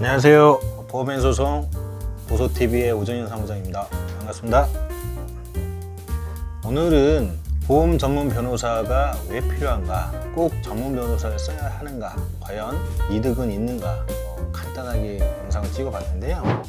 안녕하세요. 보험앤 소송 보소TV의 오정현 사무장입니다. 반갑습니다. 오늘은 보험 전문 변호사가 왜 필요한가? 꼭 전문 변호사를 써야 하는가? 과연 이득은 있는가? 어, 간단하게 영상을 찍어봤는데요.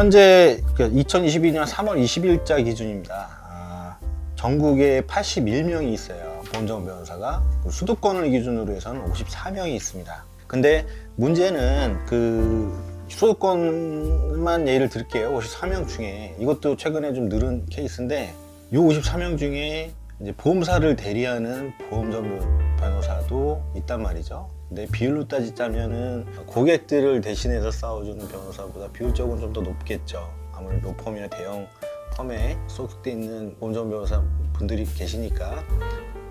현재 2022년 3월 20일자 기준입니다. 아, 전국에 81명이 있어요. 보험전문 변호사가 그 수도권을 기준으로 해서는 54명이 있습니다. 근데 문제는 그 수도권만 예를 들게요. 54명 중에 이것도 최근에 좀 늘은 케이스인데 이 54명 중에 이제 보험사를 대리하는 보험 전문 변호사도 있단 말이죠. 근데 비율로 따지자면은 고객들을 대신해서 싸워주는 변호사보다 비율적으로 좀더 높겠죠. 아무래도 로펌이나 대형 펌에 소속돼 있는 전문 변호사 분들이 계시니까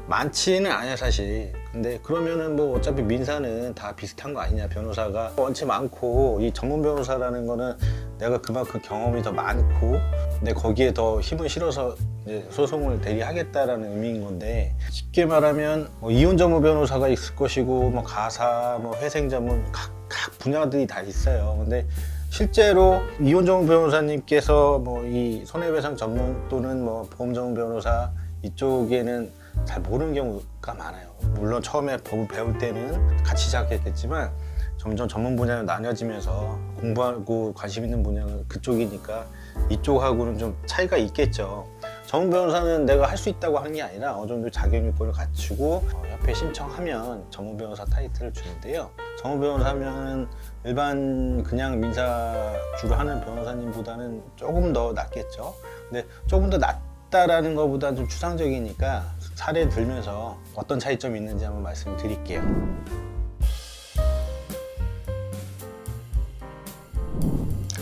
많지는 않아요 사실. 근데 그러면은 뭐 어차피 민사는 다 비슷한 거 아니냐 변호사가. 원체 많고 이 전문 변호사라는 거는 내가 그만큼 경험이 더 많고 근데 거기에 더 힘을 실어서 이제 소송을 대리하겠다라는 의미인 건데 쉽게 말하면 뭐 이혼 전문 변호사가 있을 것이고 뭐 가사 뭐 회생 전문 각, 각 분야들이 다 있어요. 근데 실제로 이혼 전문 변호사님께서 뭐 이 손해배상 전문 또는 뭐 보험 전문 변호사 이쪽에는 잘 모르는 경우가 많아요. 물론 처음에 법을 배울 때는 같이 시작했겠지만 점점 전문 분야로 나뉘어지면서 공부하고 관심 있는 분야는 그쪽이니까 이쪽하고는 좀 차이가 있겠죠. 전문 변호사는 내가 할 수 있다고 하는 게 아니라 어느 정도 자격 요건을 갖추고 어, 협회 신청하면 전문 변호사 타이틀을 주는데요. 전문 변호사면 일반 그냥 민사 주로 하는 변호사님보다는 조금 더 낫겠죠. 근데 조금 더 낫다라는 것보다는 좀 추상적이니까 사례 들면서 어떤 차이점이 있는지 한번 말씀드릴게요.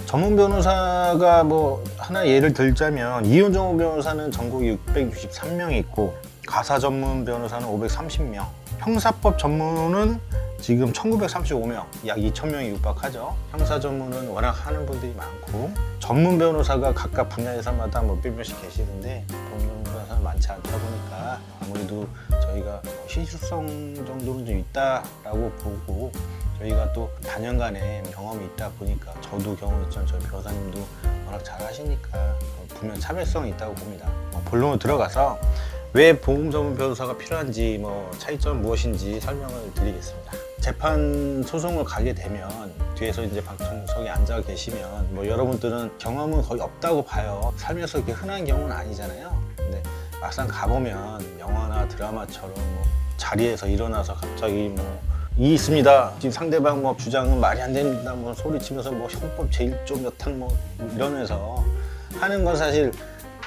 전문 변호사가 뭐 하나 예를 들자면 이혼 전문 변호사는 전국에 663명 있고 가사 전문 변호사는 530명, 형사법 전문은 지금 1935명, 약 2,000명이 육박하죠. 형사 전문은 워낙 하는 분들이 많고 전문 변호사가 각각 분야에서마다 뭐몇 명씩 계시는데 변호사는 많지 않다 보니까 아무래도 저희가 시수성 정도는 좀 있다라고 보고 저희가 또 단연간의 경험이 있다 보니까 저도 경험 있지만 저희 변호사님도 워낙 잘 하시니까 분명 차별성이 있다고 봅니다. 뭐 본론으로 들어가서 왜 보험 전문 변호사가 필요한지 뭐 차이점 무엇인지 설명을 드리겠습니다. 재판 소송을 가게 되면 뒤에서 이제 방청석에 앉아 계시면 뭐 여러분들은 경험은 거의 없다고 봐요. 살면서 그렇게 흔한 경우는 아니잖아요. 근데 막상 가보면 영화나 드라마처럼 뭐 자리에서 일어나서 갑자기 뭐 이 있습니다. 지금 상대방 뭐 주장은 말이 안 됩니다. 뭐 소리치면서 뭐 형법 제일조 몇항 뭐 이러면서 하는 건 사실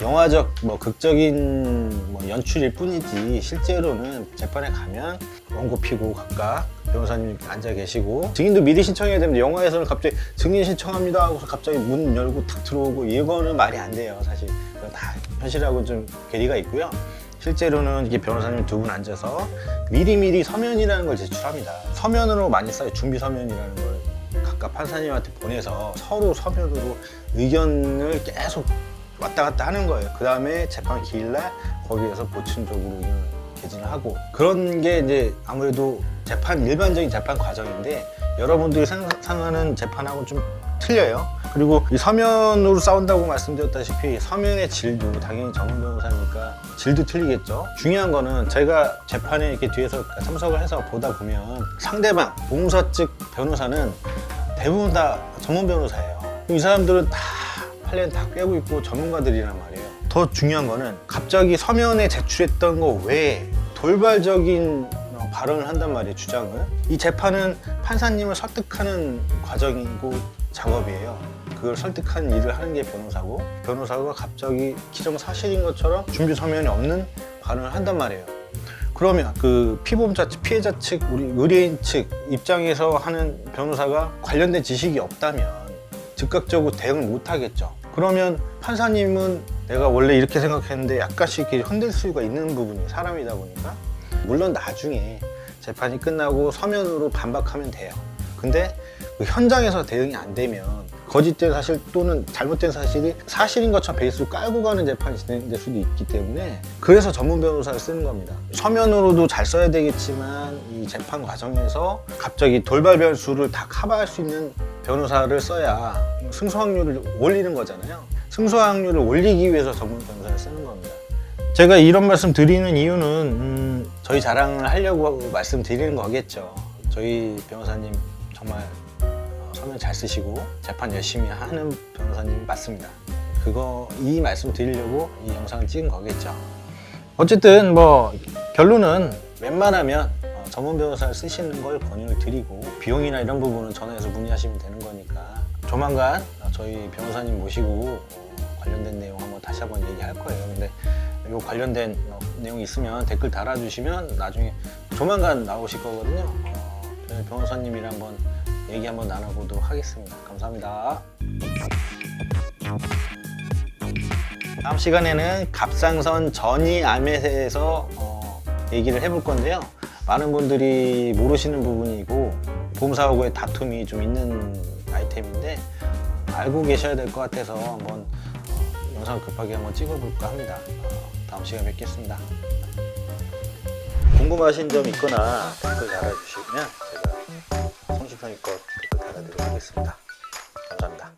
영화적 뭐 극적인 뭐 연출일 뿐이지 실제로는 재판에 가면 원고 피고 각각 변호사님 앉아 계시고 증인도 미리 신청해야 되는데 영화에서는 갑자기 증인 신청합니다 하고서 갑자기 문 열고 탁 들어오고 이거는 말이 안 돼요 사실. 다 현실하고 좀 괴리가 있고요. 실제로는 이게 변호사님 두 분 앉아서 미리미리 서면이라는 걸 제출합니다. 서면으로 많이 써요. 준비 서면이라는 걸. 각각 판사님한테 보내서 서로 서면으로 의견을 계속 왔다 갔다 하는 거예요. 그 다음에 재판 기일날 거기에서 보충적으로 개진을 하고 그런 게 이제 아무래도 재판 일반적인 재판 과정인데 여러분들이 상상하는 재판하고 좀 틀려요. 그리고 이 서면으로 싸운다고 말씀드렸다시피 서면의 질도 당연히 전문 변호사니까 질도 틀리겠죠. 중요한 거는 제가 재판에 이렇게 뒤에서 참석을 해서 보다 보면 상대방 보험사 측 변호사는 대부분 다 전문 변호사예요. 이 사람들은 다 판례는 다 꿰고 있고 전문가들이란 말이에요. 더 중요한 거는 갑자기 서면에 제출했던 거 외에 돌발적인 어, 발언을 한단 말이에요, 주장을. 이 재판은 판사님을 설득하는 과정이고 작업이에요. 그걸 설득하는 일을 하는 게 변호사고, 변호사가 갑자기 기정사실인 것처럼 준비 서면이 없는 발언을 한단 말이에요. 그러면 그 피보험자 측, 피해자 측, 우리 의뢰인 측 입장에서 하는 변호사가 관련된 지식이 없다면 즉각적으로 대응을 못 하겠죠. 그러면 판사님은 내가 원래 이렇게 생각했는데 약간씩 이렇게 흔들 수가 있는 부분이 사람이다 보니까 물론 나중에 재판이 끝나고 서면으로 반박하면 돼요. 근데 그 현장에서 대응이 안 되면 거짓된 사실 또는 잘못된 사실이 사실인 것처럼 베이스로 깔고 가는 재판이 진행될 수도 있기 때문에 그래서 전문 변호사를 쓰는 겁니다. 서면으로도 잘 써야 되겠지만 이 재판 과정에서 갑자기 돌발 변수를 다 커버할 수 있는 변호사를 써야 승소 확률을 올리는 거잖아요. 승소 확률을 올리기 위해서 전문 변호사를 쓰는 겁니다. 제가 이런 말씀 드리는 이유는 음, 저희 자랑을 하려고 말씀드리는 거겠죠. 저희 변호사님 정말 어, 서면 잘 쓰시고 재판 열심히 하는 변호사님이 맞습니다. 그거 이 말씀 드리려고 이 영상을 찍은 거겠죠. 어쨌든 뭐 결론은 웬만하면 어, 전문 변호사를 쓰시는 걸 권유를 드리고 비용이나 이런 부분은 전화해서 문의하시면 되는 거니까 조만간 어, 저희 변호사님 모시고 어, 관련된 내용 한번 다시 한번 얘기할 거예요. 근데 요 관련된 어, 내용이 있으면 댓글 달아주시면 나중에 조만간 나오실 거거든요. 어, 변호사님이랑 한번 얘기 한번 나눠보도록 하겠습니다. 감사합니다. 다음 시간에는 갑상선 전이 암에 대해서 어, 얘기를 해볼 건데요. 많은 분들이 모르시는 부분이고 보험사하고의 다툼이 좀 있는 아이템인데 알고 계셔야 될 것 같아서 한번 어, 영상 급하게 한번 찍어볼까 합니다. 어, 다음 시간에 뵙겠습니다. 궁금하신 점 있거나 댓글 달아주시면 선상위껏 댓글 달아드리겠습니다. 감사합니다.